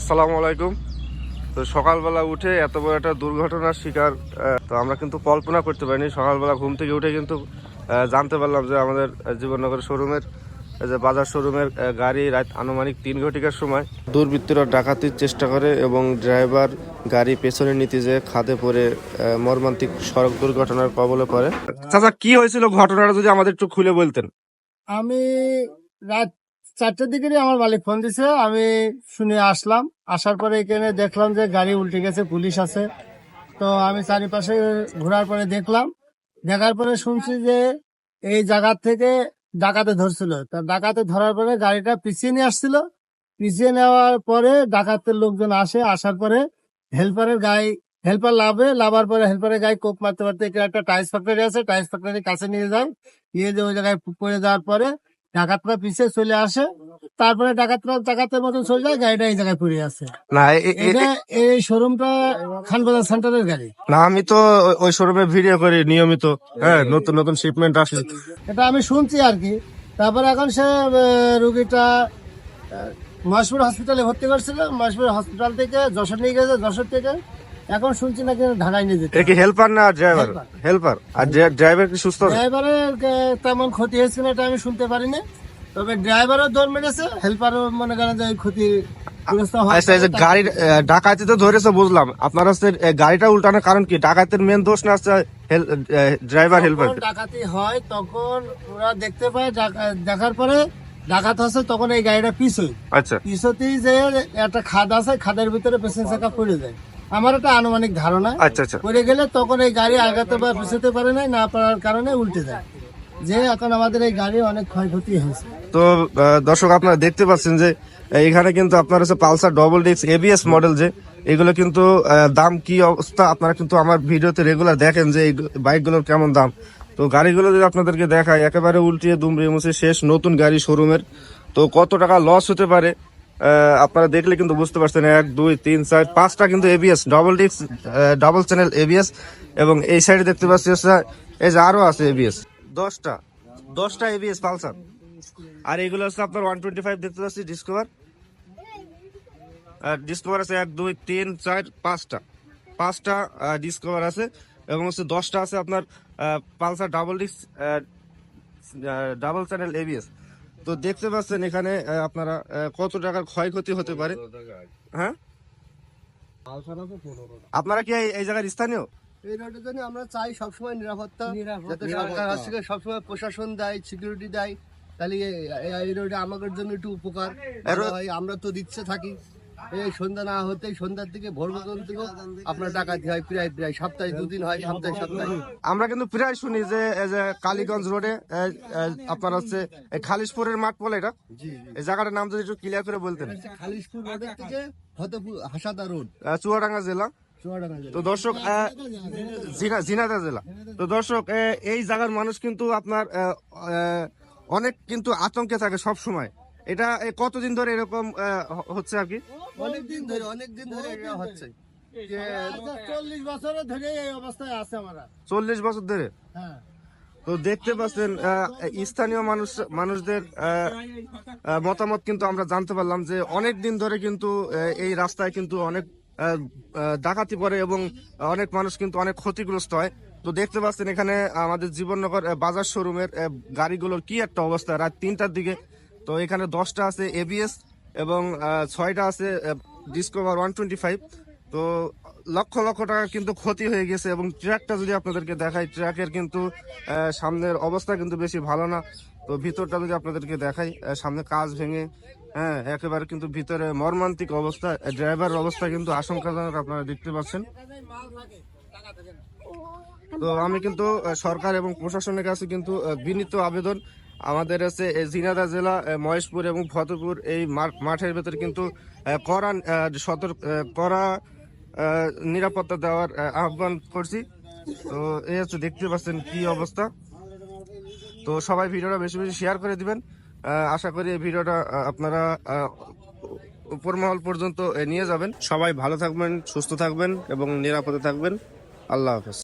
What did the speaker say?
আসসালামু আলাইকুম। তো সকালবেলা উঠে এত বড় একটা দুর্ঘটনার শিকার তো আমরা কিন্তু কল্পনা করতে পারিনি। সকালবেলা ঘুম থেকে উঠে কিন্তু জানতে পারলাম যে আমাদের জীবননগর শোরুমের যে বাজার শোরুমের গাড়ি রাত আনুমানিক তিন ঘটিকার সময় দুর্বৃত্তরা ডাকাতির চেষ্টা করে এবং ড্রাইভার গাড়ি পেছনে নিতে যে খাদে পড়ে মর্মান্তিক সড়ক দুর্ঘটনার কবলে পড়ে। চাচা, কি হয়েছিল ঘটনাটা যদি আমাদের একটু খুলে বলতেন? আমি রাত চারটের দিকে আমার মালিক ফোন দিছে, আমি শুনে আসলাম। আসার পরে এখানে দেখলাম যে গাড়ি উল্টে গেছে, পুলিশ আছে। তো আমি চারিপাশে ঘোরার পরে দেখলাম। দেখার পরে শুনছি যে এই জায়গা থেকে ডাকাতে ধরছিল। তা ডাকাতে ধরার পরে গাড়িটা পিছিয়ে নিয়ে আসছিল। পিছিয়ে নেওয়ার পরে ডাকাতের লোকজন আসে, আসার পরে হেল্পারের গায়ে হেল্পার লাভে, লাভার পরে হেল্পারের গায়ে কোপ মারতে মারতে এখানে একটা টাইস ফ্যাক্টরি আছে টাইস ফ্যাক্টরির কাছে নিয়ে যায়। নিয়ে যে ওই জায়গায় পড়ে যাওয়ার পরে ডাকাতরা পিছিয়ে চলে আসে তারপরে ডাকাতরা ডাকাতের মতন চলে যায় গাড়িটা এই জায়গায় পড়ে আছে। না এটা এই শোরুমটা খানবাজার সেন্টারের গাড়ি। না আমি তো ওই- শোরুমে ভিডিও করি নিয়মিত হ্যাঁ নতুন নতুন শিপমেন্ট আসে। এটা আমি শুনছি আর কি। তারপরে এখন সে রুগীটা মহেশপুর হসপিটালে ভর্তি করছিল। মহেশপুর হসপিটাল থেকে যশোর নিয়ে গেছে যশোর থেকে এখন শুনছি নাকি ঢাকায় নিয়ে যেতে কি হেল্পার না ড্রাইভার হেল্পার আর ড্রাইভার কি সুস্থ? ড্রাইভারের তেমন ক্ষতি হয়েছে না এটা আমি শুনতে পারিনি। তবে ড্রাইভারও দৌড় মেরেছে হেল্পারও মনে করেন যে ক্ষতি আচ্ছা গাড়ি ডাকাতি তো ধরেছে বুঝলাম। আপনার হচ্ছে গাড়িটা উল্টানোর কারণ কি? ডাকাতের মেন দোষ না হচ্ছে ড্রাইভার হেল্পার ডাকাতি হয় তখন ওরা দেখতে পায় দেখার পরে ডাকাত হচ্ছে তখন এই গাড়িটা পিছোয়। আচ্ছা। পিছতেই যে একটা খাদ আছে খাদের ভিতরে পেছন চাকা পড়ে যায়। আমার একটা আনুমানিক ধারণা। আচ্ছা আচ্ছা। পড়ে গেলে তখন এই গাড়ি আগাতে বা পিছতে পারে না না পারার কারণে উল্টে যায়। যে এখন আমাদের এই গাড়ি অনেক ক্ষয়ক্ষতি হয়েছে। তো দর্শক আপনারা দেখতে পাচ্ছেন যে এখানে কিন্তু আপনার হচ্ছে পালসার ডবল ডিক্স এবিএস মডেল যে এগুলো কিন্তু দাম কি অবস্থা? আপনারা কিন্তু আমার ভিডিওতে রেগুলার দেখেন যে এই বাইকগুলোর কেমন দাম। তো গাড়িগুলো যদি আপনাদেরকে দেখায় একেবারে উল্টিয়ে দুমড়িয়ে মুছে শেষ নতুন গাড়ি শোরুমের তো কত টাকা লস হতে পারে? আপনারা দেখলে কিন্তু বুঝতে পারছেন, এক, দুই, তিন, চার, পাঁচটা কিন্তু এবিএস ডবল ডিক্স ডাবল চ্যানেল এবিএস এবং এই সাইডে দেখতে পাচ্ছি এই যে আরও আছে এবিএস দশটা দশটা এবিএস পালসার। আর এগুলো হচ্ছে আপনার ওয়ান টোয়েন্টি ফাইভ দেখতে পাচ্ছি ডিসকভার ডিসকভার আছে এক, দুই, তিন, চার, পাঁচটা। পাঁচটা ডিসকভার আছে এবং হচ্ছে দশটা আছে আপনার Pulsar double disc double channel ABS তো দেখতে পাচ্ছেন এখানে আপনারা কত টাকার ক্ষয়ক্ষতি হতে পারে। হ্যাঁ? আপনারা কি এই- জায়গার স্থানীয়? এই রোডের জন্য আমরা চাই সবসময় নিরাপত্তা যাতে সরকার কাছ থেকে সবসময় প্রশাসন দেয় সিকিউরিটি দেয়। তাহলে এই- রোডে আমাদের জন্য একটু উপকার। আমরা তো দিচ্ছে থাকি। এই সন্ধ্যা না হতেই সন্ধ্যার দিকে ভোর পর্যন্ত আপনার ডাকাতি হয় প্রায় প্রায় সপ্তাহে দুদিন হয় সপ্তাহে সপ্তাহে। আমরা কিন্তু প্রায় শুনি যে এই যে কালীগঞ্জ রোডে আপনার হচ্ছে খালিশপুরের মাঠ বলে এটা? জি এই জায়গাটার নাম যদি একটু ক্লিয়ার করে বলতেন। খালিশপুর রোডের থেকে ফতেপুর হাসাদা রোড। চুয়াডাঙ্গা জেলা। তো দর্শক জিনাদা জেলা। তো দর্শক এই জায়গার মানুষ কিন্তু আপনার অনেক কিন্তু আতঙ্কে থাকে সব সময় এটা কতদিন ধরে এরকম হচ্ছে আর কি? অনেক দিন ধরে অনেক দিন ধরে এটা হচ্ছে চল্লিশ বছরের ধরে এই অবস্থায় আছে আমরা। চল্লিশ বছর ধরে? হ্যাঁ। তো দেখতে পাচ্ছেন স্থানীয় মানুষ মানুষদের মতামত কিন্তু আমরা জানতে পারলাম যে অনেক দিন ধরে কিন্তু এই রাস্তায় কিন্তু অনেক ডাকাতি পড়ে এবং অনেক মানুষ কিন্তু অনেক ক্ষতিগ্রস্ত হয়। তো দেখতে পাচ্ছেন এখানে আমাদের জীবননগর বাজার শোরুমের গাড়িগুলোর কি একটা অবস্থা। রাত তিনটার দিকে তো এখানে দশটা আছে এবিএস এবং ছয়টা আছে ডিসকভার ওয়ান টোয়েন্টি ফাইভ তো লক্ষ লক্ষ টাকা কিন্তু ক্ষতি হয়ে গেছে এবং ট্র্যাকটা যদি আপনাদেরকে দেখাই ট্র্যাকের কিন্তু সামনের অবস্থা কিন্তু বেশি ভালো না। তো ভিতরটা যদি আপনাদেরকে দেখাই সামনে কাজ ভেঙে হ্যাঁ একেবারে কিন্তু ভিতরে মর্মান্তিক অবস্থা ড্রাইভার অবস্থা কিন্তু আশঙ্কাজনক আপনারা দেখতে পাচ্ছেন। তো আমি কিন্তু সরকার এবং প্রশাসনের কাছে কিন্তু বিনীত আবেদন আমাদের হচ্ছে জিনাদা জেলা মহেশপুর এবং ফতেপুর এই মাঠ- মাঠের ভেতরে কিন্তু কড়া সতর্ক কড়া নিরাপত্তা দেওয়ার আহ্বান করছি। তো এই হচ্ছে, দেখতে পাচ্ছেন কি অবস্থা। তো সবাই ভিডিওটা বেশি বেশি শেয়ার করে দিবেন। আশা করি এই ভিডিওটা আপনারা উপর মহল পর্যন্ত নিয়ে যাবেন। সবাই ভালো থাকবেন, সুস্থ থাকবেন এবং নিরাপদে থাকবেন। আল্লাহ হাফেজ।